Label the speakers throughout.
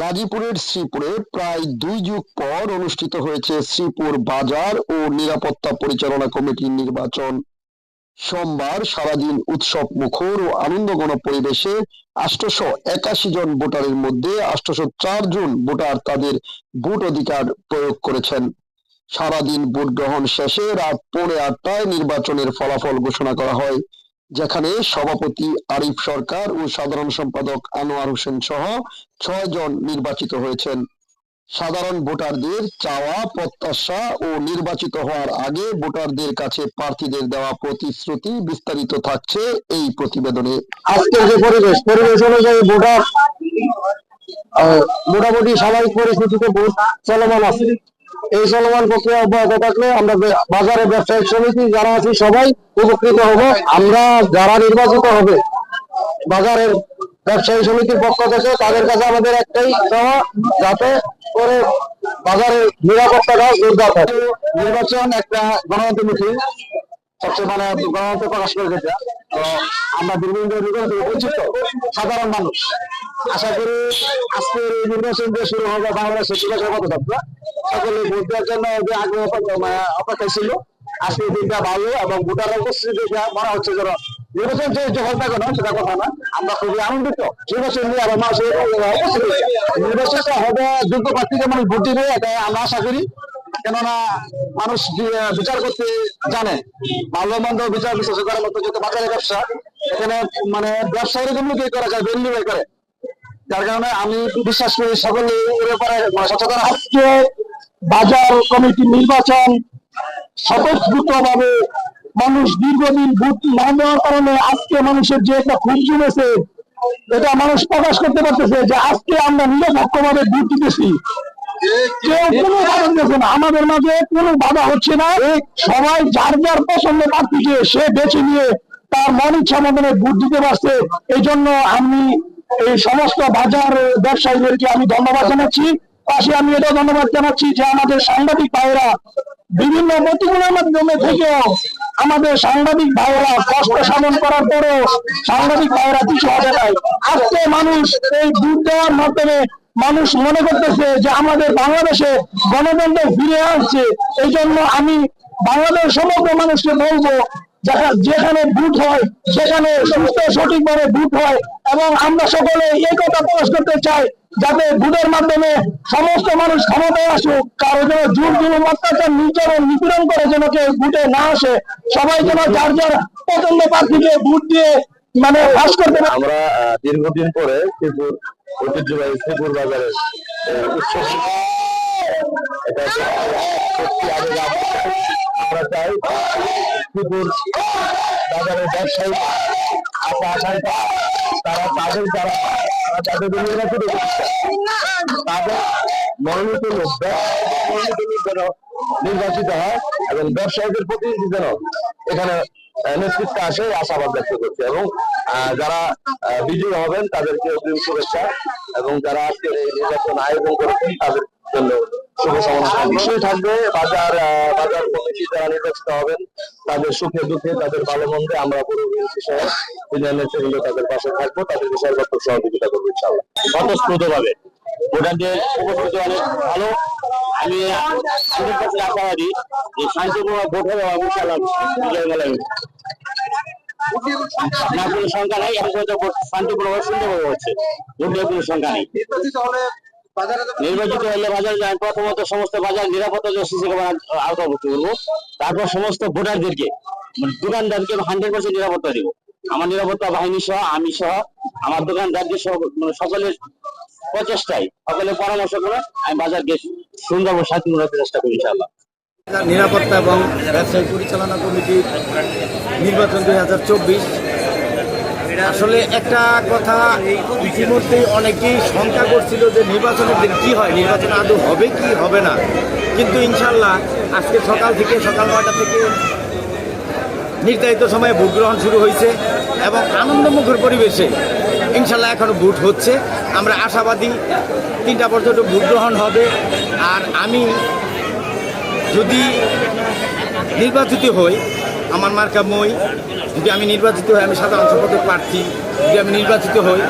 Speaker 1: গাজীপুরের শ্রীপুরে প্রায় দুই যুগ পর অনুষ্ঠিত হয়েছে শ্রীপুর বাজার ও নিরাপত্তা পরিচালনা কমিটির নির্বাচন। সোমবার সারাদিন উৎসব মুখর ও আনন্দঘন পরিবেশে আষ্টশো একাশি জন ভোটারের মধ্যে আষ্টশো চার জন ভোটার তাদের ভোট অধিকার প্রয়োগ করেছেন। সারাদিন ভোট গ্রহণ শেষে রাত পৌনে আটটায় নির্বাচনের ফলাফল ঘোষণা করা হয়। যেখানে সভাপতি আরিফ সরকার ও সাধারণ সম্পাদক আনোয়ার হোসেন সহ ছয় জন নির্বাচিত হয়েছেন। সাধারণ ভোটারদের চাওয়া, প্রত্যাশা ও নির্বাচিত হওয়ার আগে ভোটারদের কাছে প্রার্থীদের দেওয়া প্রতিশ্রুতি বিস্তারিত থাকছে এই প্রতিবেদনে। আজকের যে পরিবেশ পরিবেশ অনুযায়ী ভোটার মোটামুটি স্বাভাবিক পরিস্থিতিতে ভোট চলমান আছে। এই চলমান প্রক্রিয়া অব্যাহত থাকলে আমরা বাজারে ব্যবসায়িক সমিতি যারা আছি সবাই উপকৃত হব। আমরা যারা নির্বাচিত হবে, বাজারের ব্যবসায়ী সমিতির পক্ষ থেকে তাদের কাছে আমাদের একটাই চাওয়া, যাতে করে বাজারের নিরাপত্তাটা জোরদার থাকে নির্বাচন একটা গণতন্ত্রমুখী, সবচেয়ে মানে গণতন্ত্র প্রকাশ করে আমরা দীর্ঘদিন ধরে সাধারণ মানুষ। আশা করি আজকের নির্বাচন দিয়ে শুরু হবে বাংলাদেশের চিকিৎসা পদযাত্রা সকলে ভোট দেওয়ার জন্য যে আগ্রহ মানে অপেক্ষা ছিল। আজকের দিনটা ভালো এবং ভোটার উপস্থিতি মনে হচ্ছে যেন নির্বাচন যে যে হল থাকো না সেটা কথা না। আমরা খুবই আনন্দিত। নির্বাচন নিয়ে আবার মানুষের নির্বাচনটা হবে যোগ্য প্রার্থীকে মানুষ ভোট দিবে, এটা আমরা আশা করি। কেননা মানুষ বিচার করতে জানে। ভালো মন্দ বিচার বিশ্লেষণ করার মতো যেহেতু বাজারের ব্যবসা, এখানে মানে ব্যবসায়ীর জন্য কি করা যায় বের করে? যার কারণে আমি বিশ্বাস করি সকলে এর ব্যাপারে মানে সচেতন আজকে বাজার কমিটি নির্বাচন স্বতঃস্ফূর্তভাবে মানুষ দীর্ঘদিন ভোট না দেওয়ার কারণে আজকে মানুষের যে একটা ক্ষোভ জমেছে, এটা মানুষ প্রকাশ করতে পারতেছে যে আজকে আমরা নিরপেক্ষভাবে ভোট দিতেছি। আমাদের মাঝে কোনো বাধা হচ্ছে না। সবাই যার যার পছন্দ প্রার্থীকে সে বেছে নিয়ে তার মন ইচ্ছা মতনে ভোট দিতে পারছে। এই জন্য আমি এই সমস্ত বাজার ব্যবসায়ীদেরকে আমি ধন্যবাদ জানাচ্ছি। পাশে আমি এটা ধন্যবাদ জানাচ্ছি যে আমাদের সাংবাদিক ভাইয়েরা বিভিন্ন প্রতিকূলের মাধ্যমে থেকেও আমাদের সাংবাদিক ভাইয়েরা কষ্ট সাধন করার পরেও সাংবাদিক ভাইয়েরা কিছু হবে নাই। আজকে মানুষ এই ভোট দেওয়ার মাধ্যমে মানুষ মনে করতেছে যে আমাদের বাংলাদেশে গণতন্ত্র ফিরে আসছে। এই জন্য আমি বাংলাদেশ সমগ্র মানুষকে বলব যেখা- যেখানে ভোট হয়, সেখানে সুস্থ সঠিকভাবে ভোট হয় এবং আমরা সকলে এই কথা প্রকাশ করতে চাই। যাতে ভোটের মাধ্যমে সমস্ত মানুষ ক্ষমতায় আসুক, কারও যেন জোর জুলুম অত্যাচার নির্যাতন নিপীড়ন করে যেন কেউ ভোটে না আসে, সবাই যেন যার যার পছন্দ প্রার্থীকে ভোট দিয়ে মানে পাস করতে
Speaker 2: আমরা দীর্ঘদিন পরে শ্রীপুর ঐতিহ্যবাহী শ্রীপুর আবেগ। আমরা চাই শ্রীপুর বাজারের ব্যবসায়ী আশা আশায় তারা, তাদের তারা তাদের তাদের মনোনীত লোক মনোনীত লোক যেন নির্বাচিত হয় এবং ব্যবসায়ীদের প্রতিনিধি যেন এখানে নেতৃত্বে আসে আশাবাদ ব্যক্ত করছে। এবং যারা বিজয়ী হবেন তাদেরকে অগ্রিম শুভেচ্ছা। এবং যারা আজকের এই নির্বাচন আয়োজন করেছেন তাদের জন্য বিষয় থাকবে বাজার বাজার কমিটি যারা নির্বাচিত হবেন তাদের সুখে দুঃখে তাদের ভালো মন্দে আমরা পুরো সহ ইউনিয়ন নেতৃবৃন্দ তাদের পাশে থাকব। তাদেরকে সর্বাত্মক সহযোগিতা করব ইনশাআল্লাহ। স্বতঃস্ফূর্ত ভাবে নির্বাচিত হলে বাজারে যান, প্রথমত সমস্ত বাজার নিরাপত্তা সিসি ক্যামেরা আওতাভুক্ত করব। তারপর সমস্ত ভোটারদেরকে মানে দোকানদারকে হান্ড্রেড পার্সেন্ট নিরাপত্তা দিব। আমার নিরাপত্তা বাহিনী সহ, আমি সহ, আমার দোকানদারদের সহ মানে সকলের প্রচেষ্টায় সকলের পরামর্শ করে আমি বাজারকে সুন্দর ও শান্তিপূর্ণ রাখতে চেষ্টা করি, ইনশাআল্লাহ।
Speaker 3: নিরাপত্তা এবং ব্যবসায়ী পরিচালনা কমিটির নির্বাচন দুই হাজার চব্বিশ। আসলে একটা কথা, ইতিমধ্যেই অনেকেই শঙ্কা করছিল যে নির্বাচনের দিন কী হয়, নির্বাচন আদৌ হবে কি, হবে না। কিন্তু ইনশাল্লাহ আজকে সকাল থেকে, সকাল নয়টা থেকে নির্ধারিত সময়ে ভোট গ্রহণ শুরু হয়েছে এবং আনন্দমুখর পরিবেশে ইনশাল্লাহ এখনও ভোট হচ্ছে। আমরা আশাবাদী তিনটা পর্যন্ত ভোট গ্রহণ হবে। আর আমি যদি নির্বাচিত হই, আমার মার্কা মই, যদি আমি নির্বাচিত হই, আমি সাধারণ সম্পাদক প্রার্থী, যদি আমি নির্বাচিত হই,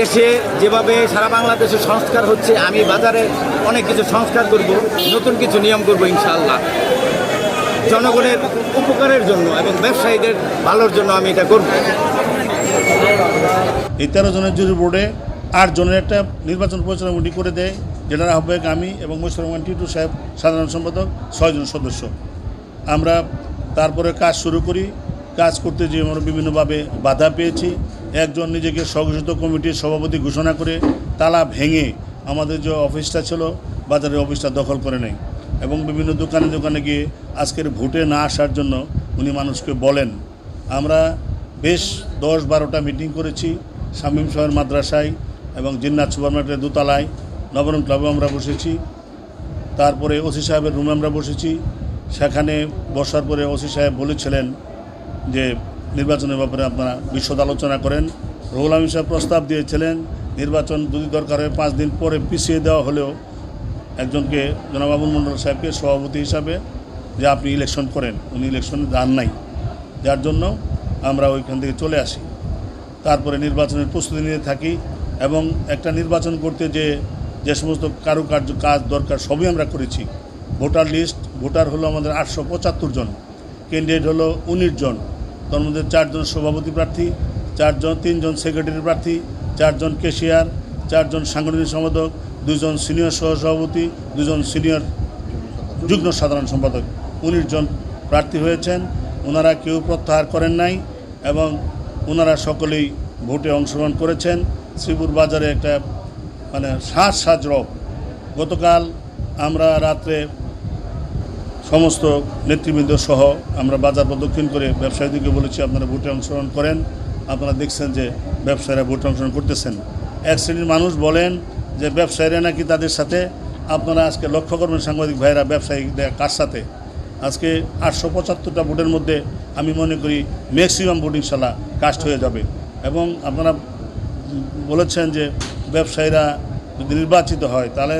Speaker 3: দেশে যেভাবে সারা বাংলাদেশে সংস্কার হচ্ছে, আমি বাজারে অনেক কিছু সংস্কার করব, নতুন কিছু নিয়ম করব ইনশাআল্লাহ জনগণের উপকারের জন্য এবং ব্যবসায়ীদের ভালোর জন্য আমি এটা করব।
Speaker 4: এই তেরো জনের জুরি বোর্ডে আট জনের একটা নির্বাচন পরিচালনা কমিটি করে দেয়, যেটার আহ্বায়ক আমি এবং মৈশুর রহমান টিটু সাহেব, সাধারণ সম্পাদক ছয়জন সদস্য। আমরা তারপরে কাজ শুরু করি। কাজ করতে গিয়ে আমরা বিভিন্নভাবে বাধা পেয়েছি। একজন নিজেকে স্বঘোষিত কমিটির সভাপতি ঘোষণা করে তালা ভেঙে আমাদের যে অফিসটা ছিল, বাজারের অফিসটা দখল করে নেয় এবং বিভিন্ন দোকানে দোকানে গিয়ে আজকের ভোটে না আসার জন্য উনি মানুষকে বলেন। আমরা বেশ দশ বারোটা মিটিং করেছি, শামীম শহর মাদ্রাসায় এবং জিন্নাত সুপার মার্কেটের দোতলায়। নবরণ ক্লাবে আমরা বসেছি। তারপরে ওসি সাহেবের রুমে আমরা বসেছি। সেখানে বসার পরে ওসি সাহেব বলেছিলেন যে, নির্বাচনের ব্যাপারে আপনারা বিশদ আলোচনা করেন। রহুল আমিন সাহেব প্রস্তাব দিয়েছিলেন, নির্বাচন যদি দরকার হয় পাঁচ দিন পরে পিছিয়ে দেওয়া হলেও একজনকে জনাব আবুল মন্ডল সাহেবকে সভাপতি হিসাবে যে আপনি ইলেকশন করেন, উনি ইলেকশনে দান নাই। যার জন্য আমরা ওইখান থেকে চলে আসি। তারপরে নির্বাচনের প্রস্তুতি নিয়ে থাকি এবং একটা নির্বাচন করতে যে যে সমস্ত কারুকার্য কাজ দরকার সবই আমরা করেছি। ভোটার লিস্ট, ভোটার হলো আমাদের আটশো পঁচাত্তর জন, ক্যান্ডিডেট হলো উনিশ জন তার মধ্যে চারজন সভাপতি প্রার্থী চারজন তিনজন সেক্রেটারি প্রার্থী চারজন কেশিয়ার চারজন সাংগঠনিক সম্পাদক দুজন সিনিয়র সহসভাপতি দুজন সিনিয়র যুগ্ম সাধারণ সম্পাদক। উনিশ জন প্রার্থী হয়েছেন। ওনারা কেউ প্রত্যাহার করেন নাই। এবং ওনারা সকলেই ভোটে অংশগ্রহণ করেছেন। শ্রীপুর বাজারে একটা মানে সাজ সাজ রব গতকাল আমরা রাত্রে সমস্ত নেতৃবৃন্দ সহ আমরা বাজার প্রদক্ষিণ করে ব্যবসায়ীদেরকে বলেছি, আপনারা ভোটে অংশগ্রহণ করেন। আপনারা দেখছেন যে ব্যবসায়ীরা ভোটে অংশগ্রহণ করতেছেন। এক শ্রেণির মানুষ বলেন যে ব্যবসায়ীরা নাকি তাদের সাথে। আপনারা আজকে লক্ষ্য করবেন সাংবাদিক ভাইরা, ব্যবসায়ীদের কার সাথে? আজকে আটশো পঁচাত্তরটা ভোটের মধ্যে আমি মনে করি ম্যাক্সিমাম ভোটিং শালা কাস্ট হয়ে যাবে। এবং আপনারা বলেছেন যে ব্যবসায়ীরা যদি নির্বাচিত হয় তাহলে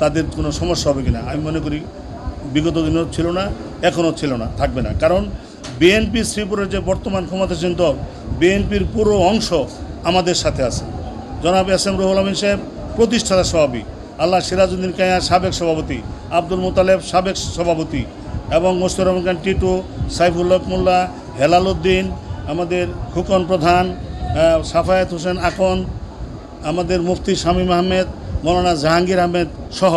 Speaker 4: তাদের কোনো সমস্যা হবে কিনা। আমি মনে করি বিগত দিনও ছিল না, এখনও ছিল না, থাকবে না। কারণ বিএনপি শ্রীপুরের যে বর্তমান ক্ষমতাসীন দল বিএনপির পুরো অংশ আমাদের সাথে আছে। জনাব এস এম রুহুল আমিন সাহেব প্রতিষ্ঠাতা সভাপতি, আল্লাহ সিরাজউদ্দিন কায়া সাবেক সভাপতি, আব্দুল মোতালেব সাবেক সভাপতি এবং মোস্তর রহমান খান টিটু সাইফুল্লাহ মোল্লা হেলাল উদ্দিন আমাদের খুকন প্রধান সাফায়েত হোসেন আকন আমাদের মুফতি শামীম আহমেদ মৌলানা জাহাঙ্গীর আহমেদ সহ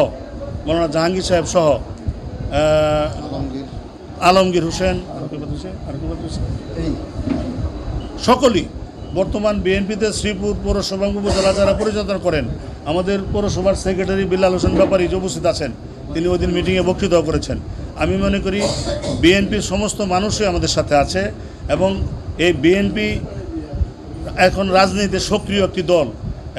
Speaker 4: মৌলানা জাহাঙ্গীর সাহেব সহ আলমগীর। হোসেন? সকলেই বর্তমান বিএনপিতে শ্রীপুর পৌরসভা উপজেলা যারা পরিচালনা করেন আমাদের পৌরসভার সেক্রেটারি বিল্লাল হোসেন ব্যাপারী যে উপস্থিত আছেন। তিনি ওই দিন মিটিংয়ে বক্তৃতাও করেছেন। আমি মনে করি বিএনপির সমস্ত মানুষই আমাদের সাথে আছে এবং এই বিএনপি এখন রাজনীতিতে সক্রিয় একটি দল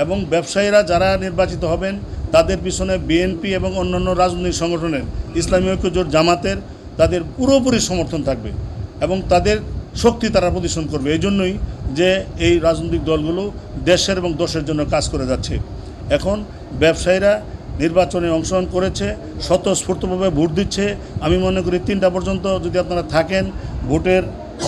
Speaker 4: এবং ব্যবসায়ীরা যারা নির্বাচিত হবেন, তাদের পিছনে বিএনপি এবং অন্যান্য রাজনৈতিক সংগঠনের ইসলামী ঐক্য জোট জামাতের তাদের পুরোপুরি সমর্থন থাকবে এবং তাদের শক্তি তারা প্রদর্শন করবে। এই জন্যই যে এই রাজনৈতিক দলগুলো দেশের এবং দশের জন্য কাজ করে যাচ্ছে। এখন ব্যবসায়ীরা নির্বাচনে অংশগ্রহণ করেছে, স্বতঃস্ফূর্তভাবে ভোট দিচ্ছে। আমি মনে করি তিনটা পর্যন্ত যদি আপনারা থাকেন, ভোটের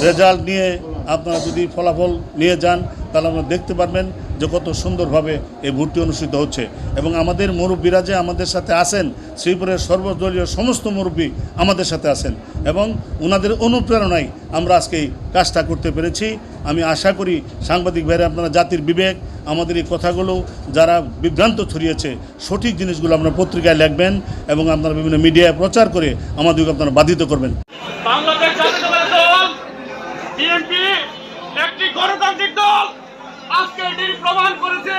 Speaker 4: রেজাল্ট নিয়ে আপনারা যদি ফলাফল নিয়ে যান, তাহলে আপনারা দেখতে পারবেন যে কত সুন্দরভাবে এই ভোটটি অনুষ্ঠিত হচ্ছে। এবং আমাদের মুরব্বীরা যে আমাদের সাথে আছেন, শ্রীপুরের সর্বদলীয় সমস্ত মুরব্বী আমাদের সাথে আছেন। এবং ওনাদের অনুপ্রেরণায় আমরা আজকে এই কাজটা করতে পেরেছি। আমি আশা করি সাংবাদিক ভাইরা, আপনারা জাতির বিবেক, আমাদের এই কথাগুলো যারা বিভ্রান্ত ছড়িয়েছে, সঠিক জিনিসগুলো আপনারা পত্রিকায় লিখবেন এবং আপনারা বিভিন্ন মিডিয়ায় প্রচার করে আমাদেরকে আপনারা বাধিত করবেন
Speaker 5: বাংলাদেশ জাতীয়তাবাদী দল বিএনপি একটি গণতান্ত্রিক দল আজকে এটি প্রমাণ করেছে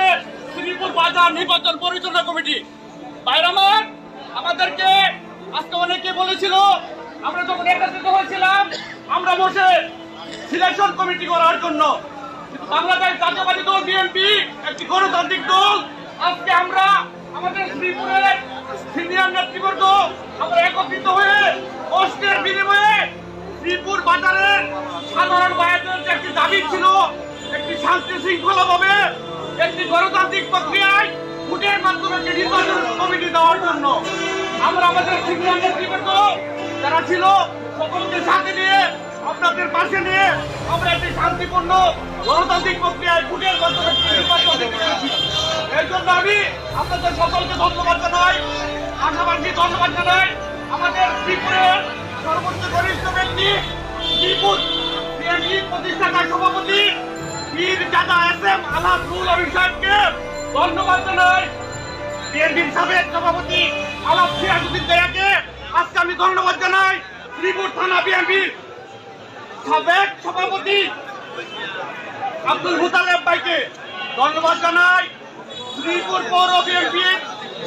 Speaker 5: শ্রীপুর বাজার নির্বাচন পরিচালনা কমিটি। বাইরামার আমাদেরকে আজকে অনেকে বলেছিল, আমরা যখন একত্রিত হয়েছিলাম, আমরা বসে সিলেকশন কমিটি করার জন্য। কিন্তু বাংলাদেশ জাতীয়বাদী দল, বিএনপি, একটি গণতান্ত্রিক দল, আজকে আমরা আমাদের শ্রীপুরের সিনিয়র নেতৃবর্গ, আমরা একত্রিত হয়ে কষ্টের বিনিময়ে শ্রীপুর বাজারের সাধারণ বায়াতের যে একটি দাবি ছিল একটি শান্তি শৃঙ্খলা ভাবে একটি গণতান্ত্রিক প্রক্রিয়ায় ভোটের মাধ্যমে একটি নির্বাচন কমিটি দেওয়ার জন্য আমরা আমাদের সিনিয়র নেতৃবর্গ যারা ছিল, সকলকে সাথে নিয়ে আপনাদের পাশে নিয়ে আমরা একটি শান্তিপূর্ণ গণতান্ত্রিক প্রক্রিয়ায় ভোটের মাধ্যমে নির্বাচন পেরেছি। এই জন্য আমি আপনাদের সকলকে ধন্যবাদ জানাই পাশাপাশি ধন্যবাদ জানাই আমাদের ত্রিপুরের সর্বোচ্চ গরিষ্ঠ ব্যক্তি ত্রিপুর প্রতিষ্ঠাতা সভাপতি বীর দাদা এস এম আলাদ রুল সাহেবকে ধন্যবাদ জানাই। বিএনপির সাবেক সভাপতি আলাপ সিরাজুদ্দিন দয়াকে আজকে আমি ধন্যবাদ জানাই। শ্রীপুর থানা বিএনপির সাবেক সভাপতি আব্দুল মুতালেব ভাইকে ধন্যবাদ জানাই। শ্রীপুর পৌর বিএনপির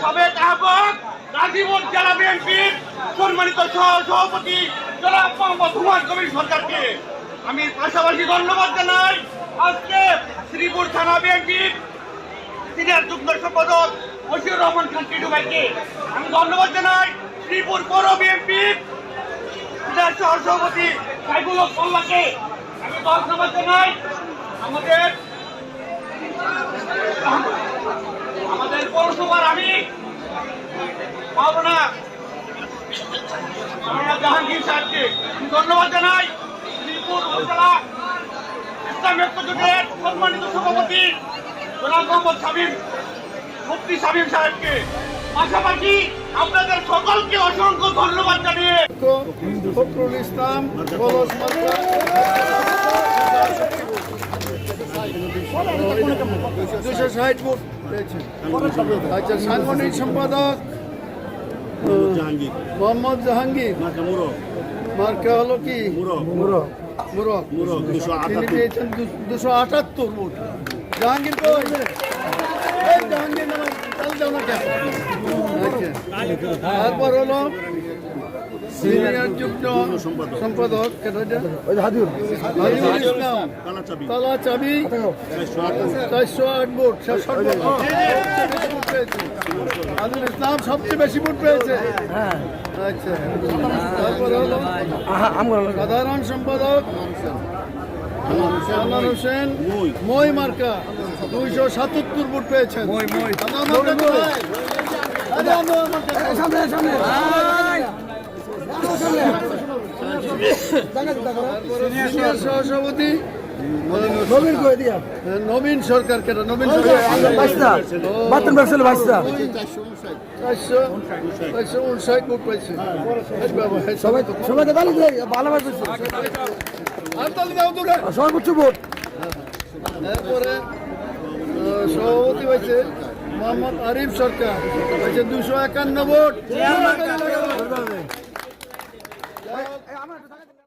Speaker 5: সাবেক আহ্বায়ক গাজীপুর জেলা বিএনপির সম্মানিত সভাপতি জনাব মোহাম্মদ হুমায়ুন কবির সরকারকে। আমি পাশাপাশি ধন্যবাদ জানাই। আজকে শ্রীপুর থানা বিএনপির সিনিয়র যুগ্ম সম্পাদক মশিউর রহমান খান টিটু ভাইকে আমি ধন্যবাদ জানাই শ্রীপুর পৌর বিএনপির সিনিয়র সহ সভাপতি সাইফুল মোল্লাকে। আমি ধন্যবাদ জানাই আমাদের আমাদের পৌরসভার আমি পাবনা জাহাঙ্গীর সাহেবকে। ধন্যবাদ জানাই শ্রীপুর উপজেলা ইসলামী ঐক্যজোটের সম্মানিত সভাপতি জনাব মোহাম্মদ শামীম মুফতি শামীম সাহেবকে। পাশাপাশি আপনাদের সকলকে অসংখ্য ধন্যবাদ জানিয়ে
Speaker 6: ফখরুল ইসলাম দুশো ষাট ভোট আচ্ছা সাংগঠনিক সম্পাদক মোহাম্মদ জাহাঙ্গীর। মার্কা হলো কি? মুরক তিনি পেয়েছেন দুশো আটাত্তর ভোট জাহাঙ্গীর কই এই জাহাঙ্গীর নামে চাল যাও না কেন আচ্ছা। তারপর হলো সিনিয়র যুগ্ম সম্পাদক তালা চাবি। চারশো আট ভোট সবচেয়ে বেশি পেয়েছে। হাদিউল ইসলাম সবচেয়ে বেশি ভোট পেয়েছে। আচ্ছা। তারপর হলো সাধারণ সম্পাদক সালমান হোসেন মই মার্কা। দুইশো সাতাত্তর ভোট পেয়েছেন। সিনিয়র সহসভাপতি নবীন নবীন সরকার কেন? নবীন সরকার সর্বোচ্চ ভোট। এরপরে সভাপতি হয়েছে মোহাম্মদ আরিফ সরকার। হয়েছে দুশো একান্ন ভোট। আমার